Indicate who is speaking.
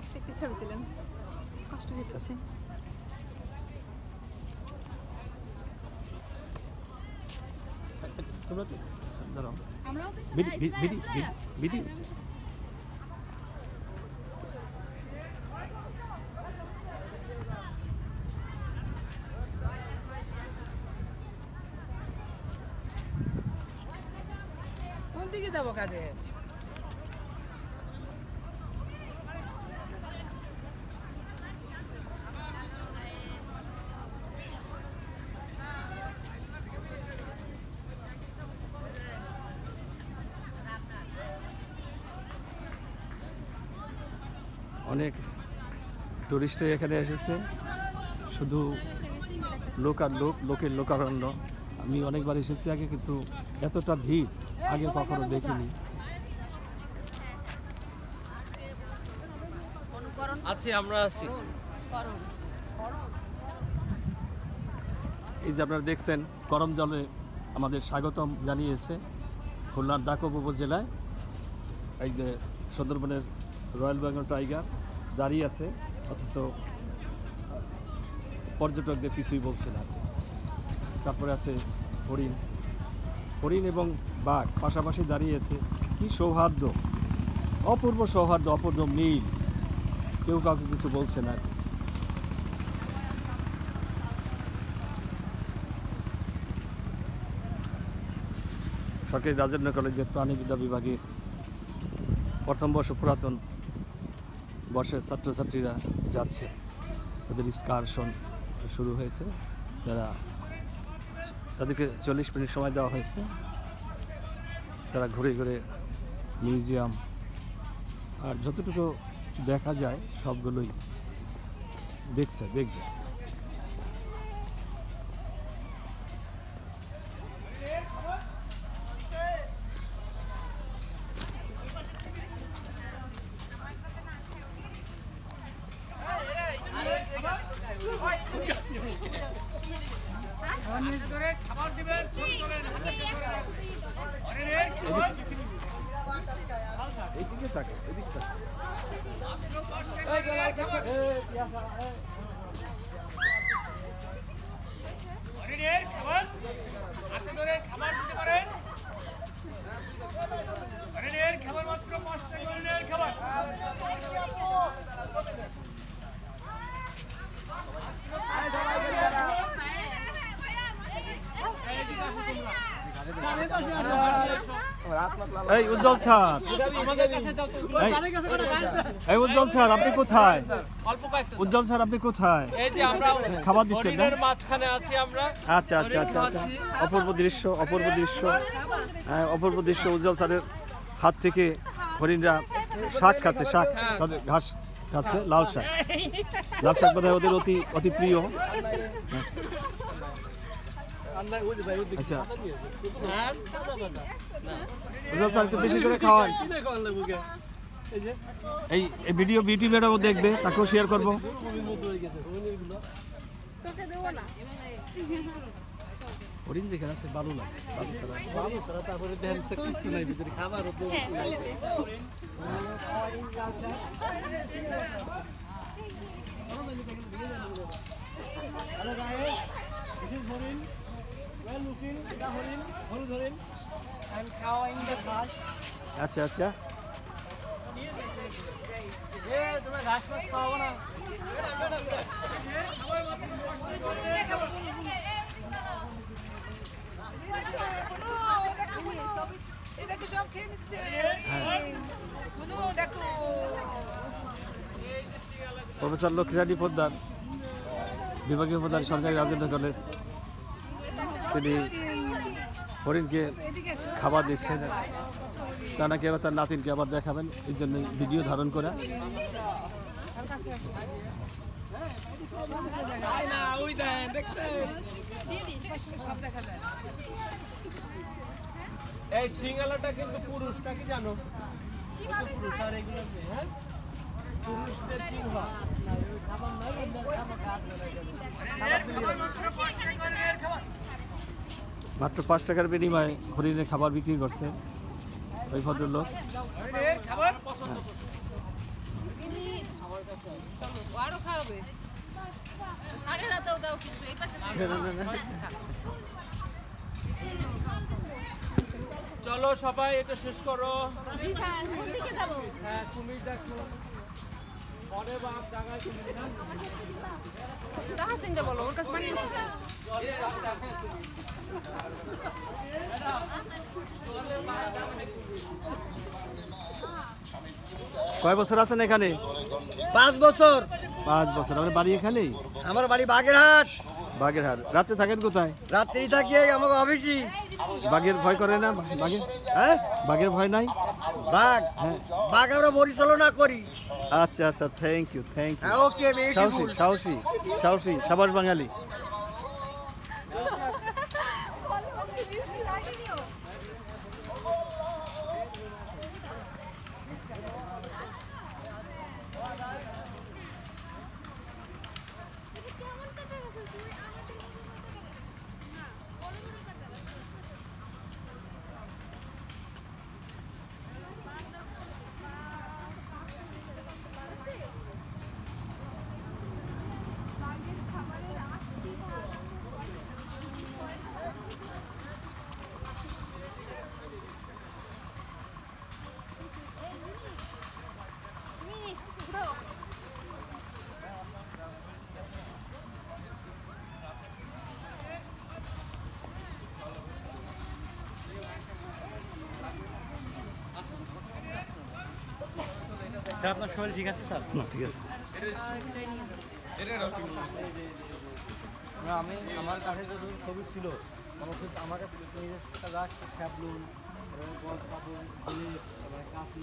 Speaker 1: একটা একটা ছবি তুলেন। কষ্ট যেতেছে।
Speaker 2: কোন দিকে যাব কাজে?
Speaker 3: অনেক টুরিস্ট এখানে এসেছে। শুধু লোক আর লোক, লোকের লোকারণ্য। আমি অনেকবার এসেছি আগে, কিন্তু এতটা ভিড় আগে কখনো দেখিনি।
Speaker 4: আছি আমরা আছি
Speaker 3: এই যে আপনারা দেখছেন, গরম জলে আমাদের স্বাগতম জানিয়েছে খুলনার দাকব উপজেলায়। এই যে সুন্দরবনের রয়্যাল বেঙ্গল টাইগার। দাঁড়িয়ে আছে, অথচ পর্যটকদের কিছুই বলছে না। তারপরে আছে হরিণ। হরিণ এবং বাঘ পাশাপাশি দাঁড়িয়ে আছে। কি সৌহার্দ্য, অপূর্ব সৌহার্দ্য, অপূর্ব মিল। কেউ কাউকে কিছু বলছে না। সরকারি রাজেন্দ্র কলেজের প্রাণীবিদ্যা বিভাগে প্রথম বর্ষ পুরাতন বর্ষের ছাত্রছাত্রীরা যাচ্ছে। তাদের স্কারশন শুরু হয়েছে। যারা তাদেরকে চল্লিশ মিনিট সময় দেওয়া হয়েছে। তারা ঘুরে ঘুরে মিউজিয়াম আর যতটুকু দেখা যায় সবগুলোই দেখছে, দেখবে। এদিকে থাকে এদিকে থাকে
Speaker 2: হরিণের খাবার হাতে ধরে খাবার দিতে পারেন হরিণের খাবার মাত্র পাঁচ টাকা হরিণের খাবার
Speaker 3: এই উজ্জ্বল স্যার এই উজ্জ্বল স্যার, আপনি কোথায়। উজ্জ্বল স্যার, আপনি কোথায়
Speaker 4: এই যে আমরা
Speaker 3: খাবার দিচ্ছেন?
Speaker 4: মাঝখানে আছি আমরা
Speaker 3: আচ্ছা আচ্ছা আচ্ছা আচ্ছা অপূর্ব দৃশ্য অপূর্ব দৃশ্য হ্যাঁ অপূর্ব দৃশ্য উজ্জ্বল স্যারের হাত থেকে হরিণরা শাক খাচ্ছে, শাক তাদের ঘাস খাচ্ছে, লাল শাক লাল শাক বোধহয় ওদের অতি অতি প্রিয়। আচ্ছা।
Speaker 4: হ্যাঁ।
Speaker 3: উজ্জ্বল স্যার একটু বেশি করে খাওয়ান। এই এই ভিডিও বিউটি ম্যাডামও দেখবে তাকেও শেয়ার করব।
Speaker 1: না।
Speaker 3: হরিণ যেখানে আছে ভালো লাগে ভালো ছাড়া।
Speaker 2: Hello guys, this is Horin. Well looking, the Horin, Horin Horin. I'm cowing the grass.
Speaker 3: আচ্ছা আচ্ছা
Speaker 2: এ তোমরা ঘাস মাছ খাওয়াবো না দেখো সব খেয়ে নিচ্ছে দেখো
Speaker 3: প্রফেসর লক্ষ্মীরানী পোদ্দার বিভাগীয় প্রধান সরকারি রাজেন্দ্র কলেজ তিনি হরিণকে। খাবার দিচ্ছেন। তা নাকি আবার তার নাতিনকে আবার দেখাবেন এই জন্য ভিডিও ধারণ করা।
Speaker 4: এই সিঙ্গালাটা কিন্তু পুরুষটা কি জানো? পুরুষ আর এগুলো হ্যাঁ? পুরুষদের সিংহ।
Speaker 3: মাত্র পাঁচ টাকার বিনিময়ে হরিণের খাবার বিক্রি করছে ওই ভদ্রলোক।
Speaker 1: চলো
Speaker 4: সবাই এটা শেষ করো। হ্যাঁ কুমির দেখো। পরে বাপ জায়গায়
Speaker 1: বলো? ওর কাছে বানিয়েছি
Speaker 3: কয় বছর আছেন এখানে?
Speaker 2: পাঁচ বছর।
Speaker 3: পাঁচ বছর। আমার বাড়ি এখানে
Speaker 2: আমার বাড়ি বাগেরহাট।
Speaker 3: বাগেরহাট। রাতে থাকেন কোথায়?
Speaker 2: রাত্রি থাকি আমাকে অফিসই
Speaker 3: বাঘের ভয় করে না? বাঘের
Speaker 2: হ্যাঁ?
Speaker 3: বাঘের ভয় নাই?
Speaker 2: বাঘ।
Speaker 3: হ্যাঁ।
Speaker 2: বাঘ আমরা পরিচালনা করি।
Speaker 3: আচ্ছা আচ্ছা। Thank you thank you
Speaker 2: okay
Speaker 3: সাহসী সাহসী সাহসী। সাবাস বাঙালি।
Speaker 2: স্যার আপনার শরীর ঠিক আছে স্যার?
Speaker 3: ঠিক আছে।
Speaker 2: না আমি আমার কাছে যত ছবি ছিল আমার খুব আমার কাছে গজ কাপড় কাঁচি